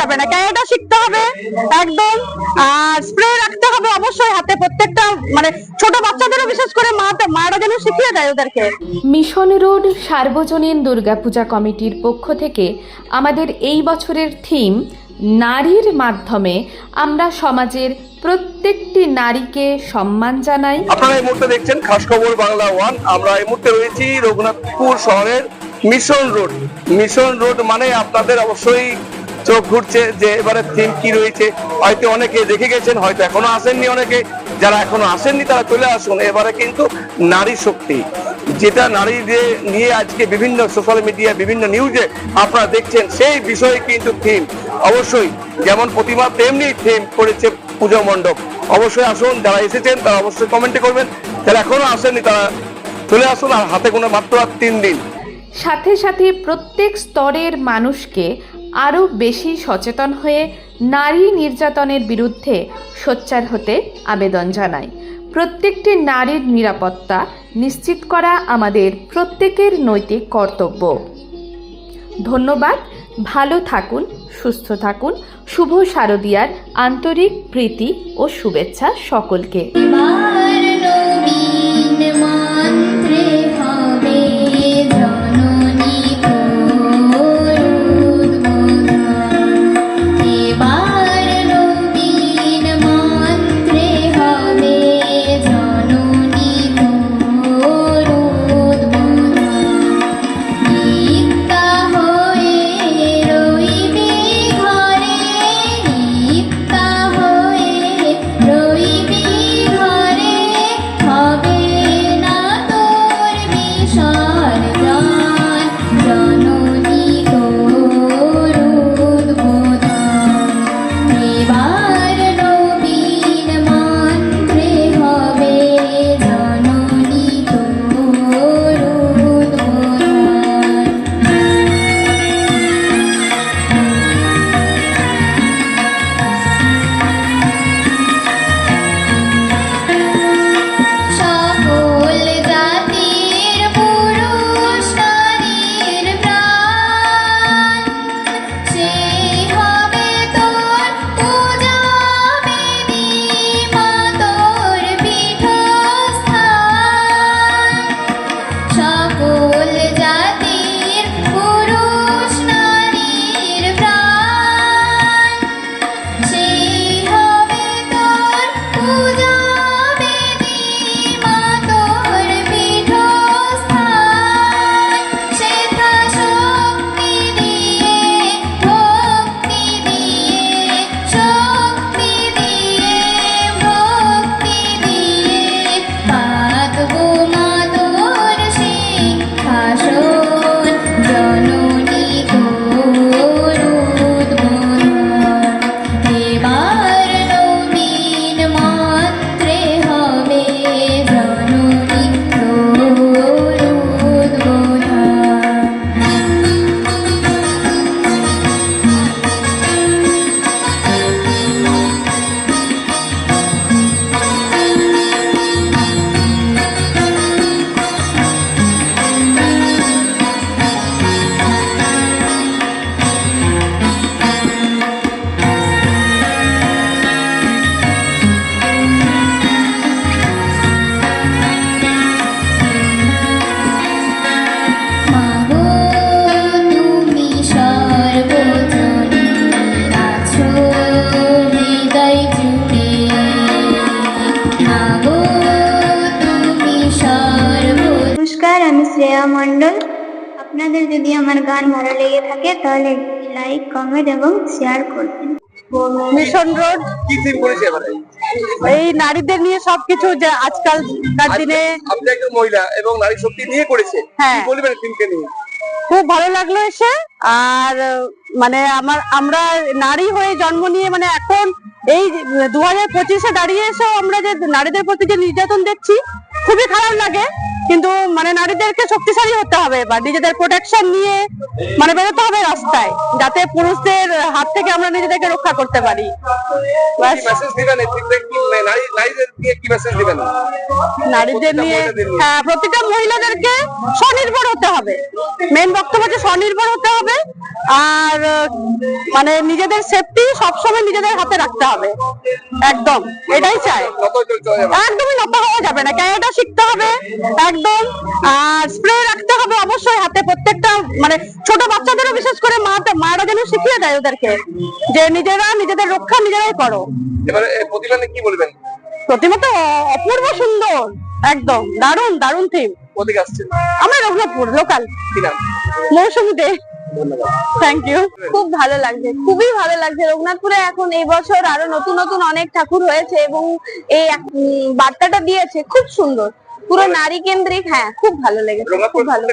যাবে না ক্যারেটা শিখতে হবে একদম। আর স্প্রে রাখতে হবে অবশ্যই হাতে প্রত্যেকটা মানে ছোট বাচ্চাদেরও বিশেষ করে মা মারা যেন শিখিয়ে দেয় ওদেরকে। মিশন রোড সার্বজনীন দুর্গাপূজা কমিটির পক্ষ থেকে আমাদের এই বছরের থিম নারীর মাধ্যমে আমরা সমাজের প্রত্যেকটি নারীকে সম্মান জানাই। আপনারা এই মুহূর্তে দেখছেন খাস খবর বাংলা ওয়ান। আমরা এই মুহূর্তে রয়েছি রঘুনাথপুর শহরের মিশন রোড। মিশন রোড মানে আপনাদের অবশ্যই চোখ ঘুরছে যে এবারে থিম কি রয়েছে। হয়তো অনেকে দেখে গেছেন, হয়তো এখনও আসেননি অনেকে। যারা এখনও আসেননি, তারা চলে আসুন। এবারে কিন্তু নারী শক্তি। যেটা নারীদের নিয়ে আজকে বিভিন্ন সোশ্যাল মিডিয়া বিভিন্ন নিউজে আপনারা দেখছেন, সেই বিষয়ে কিন্তু থিম অবশ্যই, যেমন প্রতিমা, তেমনি থিম করেছে পুজো মণ্ডপ। অবশ্যই আসুন, যারা এসেছেন, তারা অবশ্যই কমেন্টে করবেন। যারা এখনও আসেননি, তারা চলে আসুন, আর হাতে কোনো মাত্র আর তিন দিন। সাথে সাথে প্রত্যেক স্তরের মানুষকে আরও বেশি সচেতন হয়ে নারী নির্যাতনের বিরুদ্ধে সোচ্চার হতে আবেদন জানাই প্রত্যেকটি নারীর নিরাপত্তা নিশ্চিত করা আমাদের প্রত্যেকের নৈতিক কর্তব্য। ধন্যবাদ, ভালো থাকুন, সুস্থ থাকুন, শুভ শারদিয়ার আন্তরিক প্রীতি ও শুভেচ্ছা সকলকে। আমার গান ভালো লেগে থাকে তাহলে লাইক কমেন্ট এবং শেয়ার করবেন। মিশন রোড কি থিম করেছে এবারে? এই নারীদের নিয়ে সবকিছু যে আজকালকার দিনে? আপনি একজন মহিলা এবং নারী শক্তি নিয়ে করেছে। হ্যাঁ। কি বলবেন থিমকে নিয়ে? খুব ভালো লাগল এসে আর মানে আমার আমরা নারী হয়ে জন্ম নিয়ে মানে এখন এই দু হাজার পঁচিশে দাঁড়িয়ে এসেও আমরা যে নারীদের প্রতি যে নির্যাতন দেখছি খুবই খারাপ লাগে। কিন্তু মানে নারীদেরকে শক্তিশালী হতে হবে বা নিজেদের প্রোটেকশন নিয়ে মানে বেরোতে হবে রাস্তায় যাতে পুরুষদের হাত থেকে আমরা নিজেদেরকে রক্ষা করতে পারি। মানে নারী নারীদের নিয়ে। হ্যাঁ প্রতিটা মহিলাদেরকে স্বনির্ভর হতে হবে। মেন বক্তব্য হচ্ছে স্বনির্ভর হতে হবে। আর মানে নিজেদের সেফটি সবসময় নিজেদের হাতে রাখতে হবে। একদম এটাই চাই। একদমই নত হওয়া যাবে না। ক্যারাটা শিখতে হবে একদম। আর স্প্রে রাখতে হবে অবশ্যই হাতে। প্রত্যেকটা মানে ছোট বাচ্চাদেরও বিশেষ করে মা মারা যেন শিখিয়ে দেয় ওদেরকে যে নিজেরা নিজেদের রক্ষা নিজেরাই করো। এবারে এই প্রতিবেদনে কি বলবেন? প্রতিমা তো অপূর্ব সুন্দর একদম। দারুণ দারুণ থিম কোথেকে আসছেন? আমরা Raghunathpur local Mousumi Dey. Thank you খুব ভালো লাগছে খুবই ভালো লাগছে। রঘুনাথপুরে এখন এই বছর আরও নতুন নতুন অনেক ঠাকুর হয়েছে এবং এই বার্তাটা দিয়েছে খুব সুন্দর। পুরো নারী কেন্দ্রিক হ্যাঁ খুব ভালো লেগেছে খুব ভালো।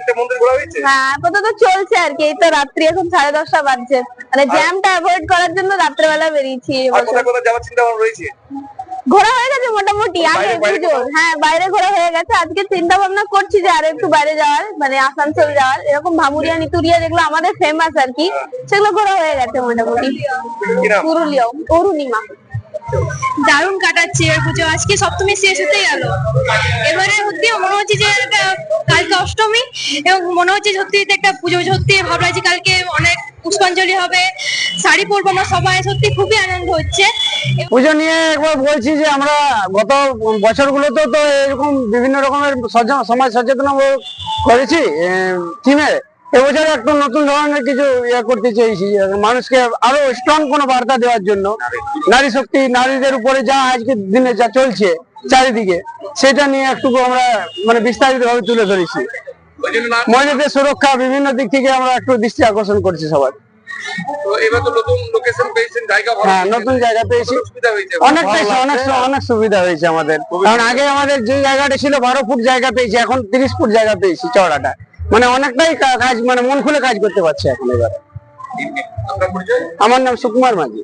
হ্যাঁ আপাতত চলছে আর কি এই তো রাত্রি এখন সাড়ে দশটা বাজছে। মানে জ্যামটা অ্যাভয়েড করার জন্য রাত্রেবেলা বেরিয়েছি এবছর ঘোরা হয়ে গেছে মোটামুটি আগে পুজোর হ্যাঁ বাইরে ঘোরা হয়ে গেছে। আজকে চিন্তা ভাবনা করছি যে আরও একটু বাইরে যাওয়ার মানে আসানসোল যাওয়ার। এরকম ভামুরিয়া নিতুরিয়া যেগুলো আমাদের ফেমাস আর কি সেগুলো ঘোরা হয়ে গেছে মোটামুটি। পুরুলিয়াও অরুণিমা। দারুণ কাটাচ্ছি এবার পুজো। আজকে সপ্তমী শেষ হতে গেল। এবারে সত্যি মনে হচ্ছে যে কালকে অষ্টমী এবং মনে হচ্ছে সত্যি একটা পুজো। সত্যি ভাবলাম যে কালকে অনেক পুষ্পাঞ্জলি হবে, শাড়ি পরবো আমরা সবাই, সত্যি খুবই আনন্দ হচ্ছে। পুজো নিয়ে একবার বলছি যে আমরা গত বছরগুলোতে তো এরকম বিভিন্ন রকমের সমাজ সচেতনমূলক করেছি থিমে। এবছর একটু নতুন ধরনের কিছু ইয়ে করতে চেয়েছি, মানুষকে আরও স্ট্রং কোনো বার্তা দেওয়ার জন্য। নারী শক্তি, নারীদের উপরে যা আজকের দিনে যা চলছে, চারিদিকে, সেটা নিয়ে একটু আমরা মানে বিস্তারিত ভাবে তুলে ধরেছি। মহিলাদের সুরক্ষা বিভিন্ন দিক থেকে আমরা একটু দৃষ্টি আকর্ষণ করছি সবার। নতুন জায়গা হ্যাঁ পেয়েছি। সুবিধা হয়েছে অনেক অনেক সুবিধা হয়েছে আমাদের। কারণ আগে আমাদের যে জায়গাটা ছিল বারো ফুট জায়গা পেয়েছি এখন তিরিশ ফুট জায়গা পেয়েছি চওড়াটা। মানে অনেকটাই কাজ মানে মন খুলে কাজ করতে পারছে এখন এবার। আমার নাম সুকুমার মাঝি।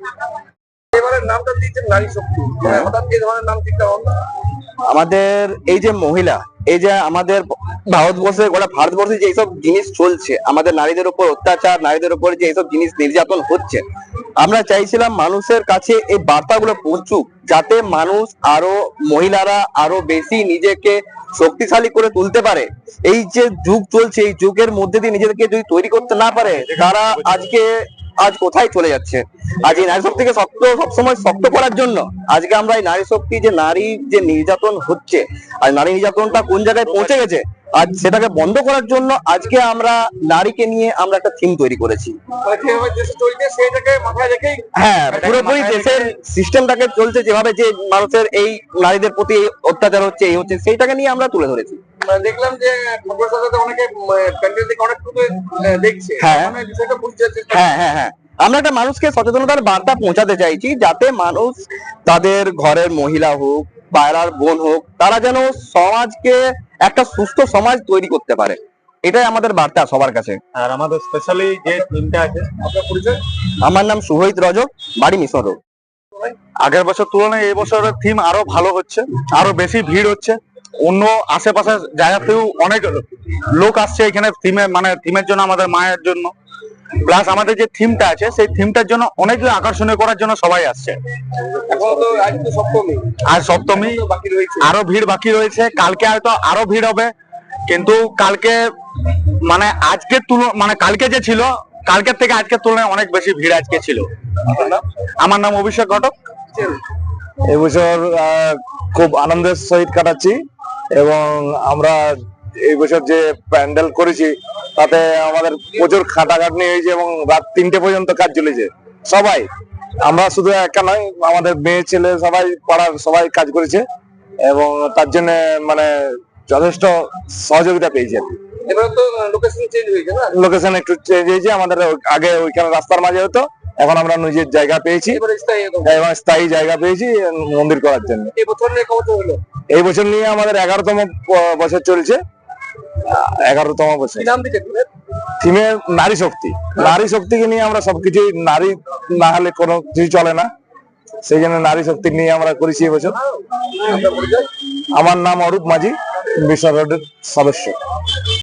নামটা দিয়েছেন নারী শক্তি। ভাবনা আমাদের এই যে মহিলা এই যে আমাদের ভারতবর্ষে গোটা ভারতবর্ষে যে এইসব জিনিস চলছে, আমাদের নারীদের উপর অত্যাচার, নারীদের উপর যে এইসব জিনিস নির্যাতন হচ্ছে, আমরা চাইছিলাম মানুষের কাছে এই বার্তাগুলো পৌঁছুক, যাতে মানুষ আরও, মহিলারা আরও বেশি নিজেকে শক্তিশালী করে তুলতে পারে। এই যে যুগ চলছে, এই যুগের মধ্যে দিয়ে নিজেদেরকে যদি তৈরি করতে না পারে তারা আজকে আজ কোথায় চলে যাচ্ছে? আজ এই নারী শক্তিকে শক্ত, সবসময় শক্ত করার জন্য আজকে আমরা এই নারী শক্তি যে নারী যে নির্যাতন হচ্ছে আর নারী নির্যাতনটা কোন জায়গায় পৌঁছে গেছে? আজ সেটাকে বন্ধ করার জন্য আজকে আমরা নারীকে নিয়ে আমরা একটা থিম তৈরি করেছি। মানে হ্যাঁ পুরোপুরি দেশের সিস্টেমটাকে চলছে যেভাবে যে মানুষের এই নারীদের প্রতি এই অত্যাচার হচ্ছে এই হচ্ছে সেইটাকে নিয়ে আমরা তুলে ধরেছি। মানে দেখলাম যে সাথে অনেকে প্যান্ডেল থেকে অনেক দেখছে। হ্যাঁ। হ্যাঁ হ্যাঁ হ্যাঁ। আমরা একটা মানুষকে সচেতনতার বার্তা পৌঁছাতে চাইছি যাতে মানুষ তাদের ঘরের মহিলা হোক পায়রার বোন হোক তারা যেন সমাজকে একটা সুস্থ সমাজ তৈরি করতে পারে। এটাই আমাদের বার্তা সবার কাছে। আর আমাদের স্পেশালি যে টিমটা আছে আপনার পরিচয়? আমার নাম সুহিত রজক বাড়ি মিশর রোড আগের বছর তুলনায় এই বছরের থিম আরও ভালো হচ্ছে আরও বেশি ভিড় হচ্ছে। অন্য আশেপাশের জায়গাতেও অনেক লোক আসছে এখানে থিমে মানে থিমের জন্য আমাদের মায়ের জন্য। প্লাস আমাদের যে থিমটা আছে সেই থিমটার জন্য অনেক আকর্ষণীয় করার জন্য সবাই আসছে। আর সপ্তমী আরও ভিড় বাকি রয়েছে। কালকে হয়তো আরও ভিড় হবে। কিন্তু কালকে মানে আজকের তুল মানে কালকে যে ছিল কালকের থেকে আজকের তুলনায় অনেক বেশি ভিড় আজকে ছিল। আমার নাম অভিষেক ঘটক। এবছর খুব আনন্দের সহিত কাটাচ্ছি। এবং আমরা এই বছর যে প্যান্ডেল করেছি তাতে আমাদের প্রচুর খাটাখাটনি হয়েছে এবং রাত তিনটে পর্যন্ত কাজ চলেছে। সবাই আমরা শুধু একা নয় আমাদের মেয়ে ছেলে সবাই পাড়ার সবাই কাজ করেছে এবং তার জন্য মানে যথেষ্ট সহযোগিতা পেয়েছি। আর লোকেশন একটু চেঞ্জ হয়েছে আমাদের আগে ওইখানে রাস্তার মাঝে হতো এখন আমরা নিজের জায়গা পেয়েছি। এবং স্থায়ী জায়গা পেয়েছি মন্দির করার জন্য। এই বছর নিয়ে আমাদের এগারোতম বছর চলছে। এগারোতম বছর? থিমে নারী শক্তি। নারী শক্তিকে নিয়ে আমরা সবকিছু নারী না হলে কোনো কিছু চলে না। সেই জন্য নারী শক্তি নিয়ে আমরা করেছি এবছর আমার নাম অরূপ মাঝি রোডের সদস্য।